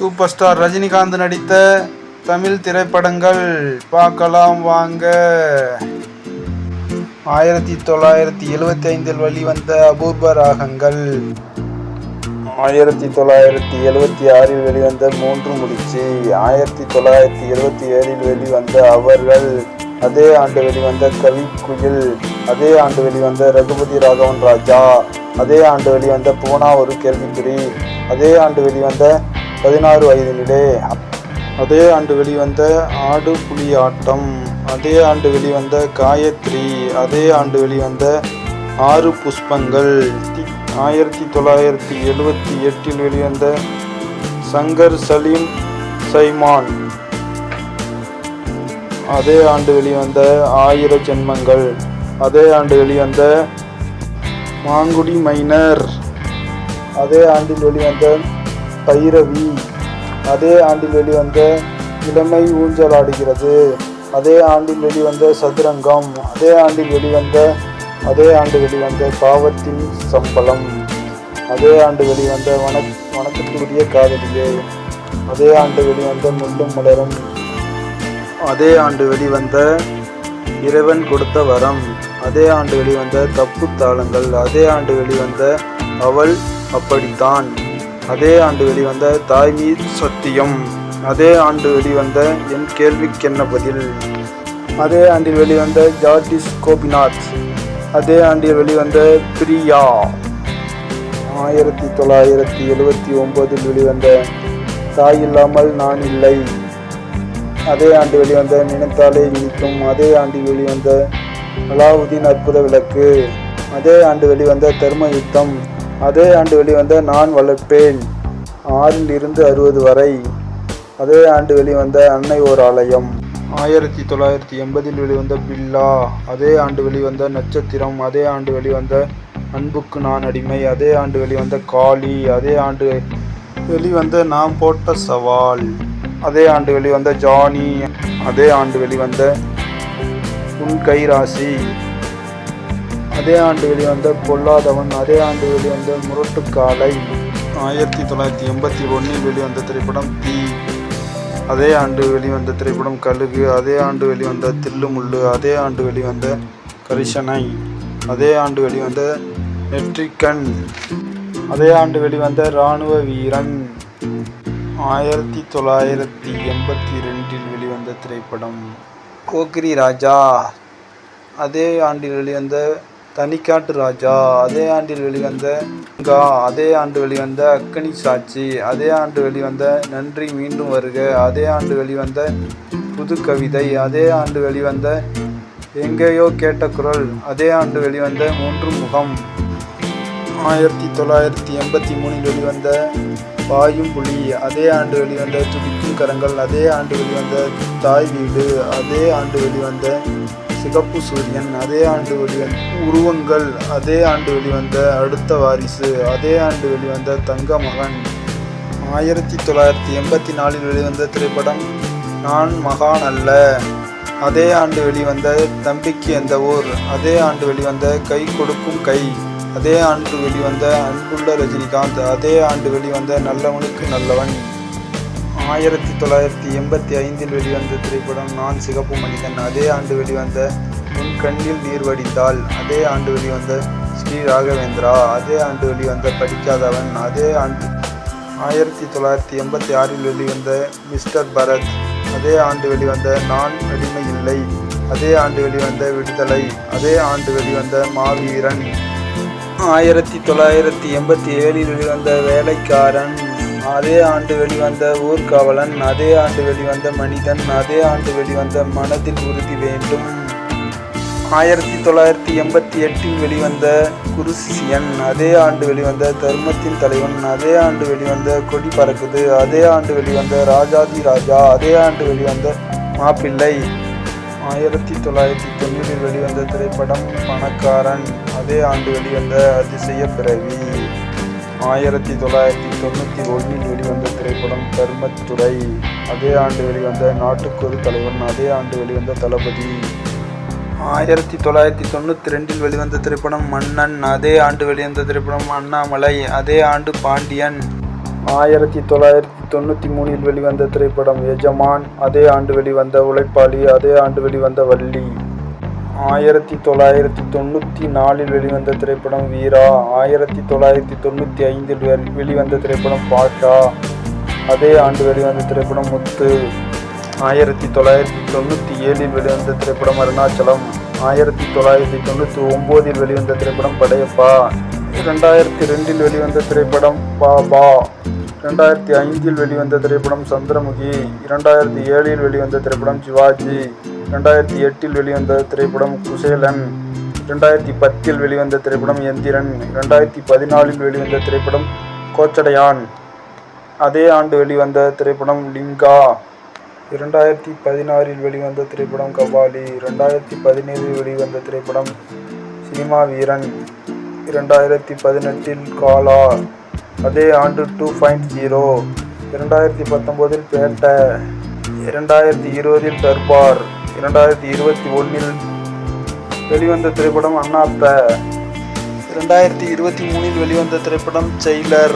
Super star Rajinikanth நடித்த தமிழ் திரைப்படங்கள் பார்க்கலாம் வாங்க. ஆயிரத்தி தொள்ளாயிரத்தி எழுவத்தி ஐந்தில் வெளிவந்த அபூர்வ ராகங்கள். ஆயிரத்தி தொள்ளாயிரத்தி எழுவத்தி ஆறில் வெளிவந்த மூன்று முடிச்சு. ஆயிரத்தி தொள்ளாயிரத்தி எழுவத்தி ஏழில் வெளிவந்த அவர்கள். அதே ஆண்டு வெளிவந்த கவிக்குயில் அதே ஆண்டு வெளிவந்த ரகுபதி ராகவன் ராஜா. அதே ஆண்டு வெளிவந்த பூனா ஒரு கேள்விக்குறி. அதே ஆண்டு வெளிவந்த பதினாறு வயதினிலே. அதே ஆண்டு வெளிவந்த ஆடு புலி ஆட்டம் அதே ஆண்டு வெளிவந்த காயத்ரி அதே ஆண்டு வெளிவந்த ஆறு புஷ்பங்கள். ஆயிரத்தி தொள்ளாயிரத்தி எழுபத்தி எட்டில் வெளிவந்த சங்கர் சலீம் சைமான். அதே ஆண்டு வெளிவந்த ஆயிர ஜென்மங்கள். அதே ஆண்டு வெளிவந்த மாங்குடி மைனர். அதே ஆண்டில் வெளிவந்த பைரவி. அதே ஆண்டில் வெளிவந்த இளமை ஊஞ்சலாடுகிறது. அதே ஆண்டில் வெளிவந்த சதுரங்கம். அதே ஆண்டில் வெளிவந்த அதே ஆண்டு வெளிவந்த பாவத்தின் சம்பளம். அதே ஆண்டு வெளிவந்த வன வணக்கத்துக்குரிய காதலியே. அதே ஆண்டு வெளிவந்த முள்ளும் மலரும். அதே ஆண்டு வெளிவந்த இறைவன் கொடுத்த வரம். அதே ஆண்டு வெளிவந்த தப்பு தாளங்கள். அதே ஆண்டு வெளிவந்த அவள் அப்படித்தான். அதே ஆண்டு வெளிவந்த தாய்மீ சத்தியம். அதே ஆண்டு வெளிவந்த என் கேள்விக்கென்ன பதில்? அதே ஆண்டில் வெளிவந்த ஜார்டிஸ் கோபிநாத். அதே ஆண்டில் வெளிவந்த பிரியா. ஆயிரத்தி தொள்ளாயிரத்தி எழுபத்தி ஒம்போதில் வெளிவந்த தாய் இல்லாமல் நான் இல்லை. அதே ஆண்டு வெளிவந்த நினைத்தாலே இனிக்கும் அதே ஆண்டில் வெளிவந்த அலாவுதீன் அற்புத விளக்கு. அதே ஆண்டு வெளிவந்த தர்ம யுத்தம் அதே ஆண்டு வெளிவந்த நான் வளர்ப்பேன். ஆறில் இருந்து அறுபது வரை. அதே ஆண்டு வெளிவந்த அன்னை ஓர் ஆலயம். ஆயிரத்தி தொள்ளாயிரத்தி எண்பதில் வெளிவந்த பில்லா. அதே ஆண்டு வெளிவந்த நட்சத்திரம். அதே ஆண்டு வெளிவந்த அன்புக்கு நான் அடிமை. அதே ஆண்டு வெளிவந்த காளி. அதே ஆண்டு வெளிவந்த நாம் போட்ட சவால். அதே ஆண்டு வெளிவந்த ஜானி. அதே ஆண்டு வெளிவந்த உன் கைராசி அதே ஆண்டு வெளிவந்த பொல்லாதவன் அதே ஆண்டு வெளிவந்த முரட்டுக்காலை. ஆயிரத்தி தொள்ளாயிரத்தி எண்பத்தி ஒன்றில் வெளிவந்த திரைப்படம் தீ. அதே ஆண்டு வெளிவந்த திரைப்படம் கழுகு. அதே ஆண்டு வெளிவந்த தில்லுமுள்ளு. அதே ஆண்டு வெளிவந்த கரிசனை. அதே ஆண்டு வெளிவந்த நெற்றிக்கண். அதே ஆண்டு வெளிவந்த இராணுவ வீரன். ஆயிரத்தி தொள்ளாயிரத்தி எண்பத்தி ரெண்டில் வெளிவந்த திரைப்படம். கோக்ரி ராஜா. அதே ஆண்டில் வெளிவந்த தனிக்காட்டு ராஜா. அதே ஆண்டில் வெளிவந்த கங்கா அதே ஆண்டு வெளிவந்த அக்கனி சாட்சி அதே ஆண்டு வெளிவந்த நன்றி மீண்டும் வருக அதே ஆண்டு வெளிவந்த புது கவிதை அதே ஆண்டு வெளிவந்த எங்கேயோ கேட்ட குரல் அதே ஆண்டு வெளிவந்த மூன்று முகம். ஆயிரத்தி தொள்ளாயிரத்தி எண்பத்தி மூணில் வெளிவந்த பாயும் புலி அதே ஆண்டு வெளிவந்த துடிக்கும் கரங்கள் அதே ஆண்டு வெளிவந்த தாய் வீடு அதே ஆண்டு வெளிவந்த சிகப்பு சூரியன் அதே ஆண்டு வெளிவந்த உருவங்கள் அதே ஆண்டு வெளிவந்த அடுத்த வாரிசு அதே ஆண்டு வெளிவந்த தங்க மகன். ஆயிரத்தி தொள்ளாயிரத்தி எண்பத்தி நாலில் வெளிவந்த திரைப்படம் நான் மகான் அல்ல. அதே ஆண்டு வெளிவந்த தம்பிக்கு எந்த ஊர் அதே ஆண்டு வெளிவந்த கை கொடுக்கும் கை. அதே ஆண்டு வெளிவந்த அன்புள்ள ரஜினிகாந்த் அதே ஆண்டு வெளிவந்த நல்லவனுக்கு நல்லவன். ஆயிரத்தி தொள்ளாயிரத்தி எண்பத்தி ஐந்தில் வெளிவந்த திரைப்படம் நான் சிகப்பு மனிதன். அதே ஆண்டு வெளிவந்த உன் கண்ணில் நீர் வடிந்தால். அதே ஆண்டு வெளிவந்த ஸ்ரீ ராகவேந்திரா. அதே ஆண்டு வெளிவந்த படிக்காதவன். அதே ஆண்டு ஆயிரத்தி தொள்ளாயிரத்தி எண்பத்தி ஆறில் வெளிவந்த மிஸ்டர் பரத். அதே ஆண்டு வெளிவந்த நான் அடிமை இல்லை. அதே ஆண்டு வெளிவந்த விடுதலை. அதே ஆண்டு வெளிவந்த மாவீரன். ஆயிரத்தி தொள்ளாயிரத்தி எண்பத்தி ஏழில் வெளிவந்த வேலைக்காரன். அதே ஆண்டு வெளிவந்த ஊர்காவலன் அதே ஆண்டு வெளிவந்த மனிதன் அதே ஆண்டு வெளிவந்த மனதில் உறுதி வேண்டும். ஆயிரத்தி தொள்ளாயிரத்தி எண்பத்தி எட்டில் வெளிவந்த குருசியன் அதே ஆண்டு வெளிவந்த தர்மத்தின் தலைவன் அதே ஆண்டு வெளிவந்த கொடி பறக்குது அதே ஆண்டு வெளிவந்த ராஜாதி ராஜா அதே ஆண்டு வெளிவந்த மாப்பிள்ளை. ஆயிரத்தி தொள்ளாயிரத்தி தொண்ணூறில் வெளிவந்த திரைப்படம் பணக்காரன் அதே ஆண்டு வெளிவந்த அதிசய பிறவி. ஆயிரத்தி தொள்ளாயிரத்தி தொண்ணூற்றி ஒன்றில் வெளிவந்த திரைப்படம் தர்மத்துறை. அதே ஆண்டு வெளிவந்த நாட்டுக்கொரு தலைவன் அதே ஆண்டு வெளிவந்த தளபதி. ஆயிரத்தி தொள்ளாயிரத்தி தொண்ணூற்றி ரெண்டில் வெளிவந்த திரைப்படம் மன்னன் அதே ஆண்டு வெளிவந்த திரைப்படம் அண்ணாமலை அதே ஆண்டு பாண்டியன். ஆயிரத்தி தொள்ளாயிரத்தி தொண்ணூற்றி மூணில் வெளிவந்த திரைப்படம் எஜமான் அதே ஆண்டு வெளிவந்த உழைப்பாளி அதே ஆண்டு வெளிவந்த வள்ளி. ஆயிரத்தி தொள்ளாயிரத்தி தொண்ணூற்றி நாலில் வெளிவந்த திரைப்படம் வீரா. ஆயிரத்தி தொள்ளாயிரத்தி தொண்ணூற்றி ஐந்தில் வெளிவந்த திரைப்படம் பாஷா அதே ஆண்டு வெளிவந்த திரைப்படம் முத்து. ஆயிரத்தி தொள்ளாயிரத்தி தொண்ணூற்றி ஏழில் வெளிவந்த திரைப்படம் அருணாச்சலம். ஆயிரத்தி தொள்ளாயிரத்தி தொண்ணூற்றி ஒம்போதில் வெளிவந்த திரைப்படம் படையப்பா. ரெண்டாயிரத்தி ரெண்டில் வெளிவந்த திரைப்படம் பாபா. ரெண்டாயிரத்தி ஐந்தில் வெளிவந்த திரைப்படம் சந்திரமுகி. இரண்டாயிரத்தி ஏழில் வெளிவந்த திரைப்படம் சிவாஜி. ரெண்டாயிரத்தி எட்டில் வெளிவந்த திரைப்படம் குசேலன் ரெண்டாயிரத்தி பத்தில் வெளிவந்த திரைப்படம் எந்திரன் ரெண்டாயிரத்தி பதினாலில் வெளிவந்த திரைப்படம் கோச்சடையான். அதே ஆண்டு வெளிவந்த திரைப்படம் லிங்கா இரண்டாயிரத்தி பதினாறில் வெளிவந்த திரைப்படம் கபாலி இரண்டாயிரத்தி பதினேழில் வெளிவந்த திரைப்படம் சினிமா வீரன் இரண்டாயிரத்தி பதினெட்டில் காலா. அதே ஆண்டு டூ பாயிண்ட் ஜீரோ இரண்டாயிரத்தி பத்தொம்போதில் பேட்டை இரண்டாயிரத்தி இருபதில் தர்பார். இரண்டாயிரத்தி இருபத்தி ஒன்றில் வெளிவந்த திரைப்படம் அண்ணாத்த. இரண்டாயிரத்தி இருபத்தி மூணில் வெளிவந்த திரைப்படம் ஜெயிலர்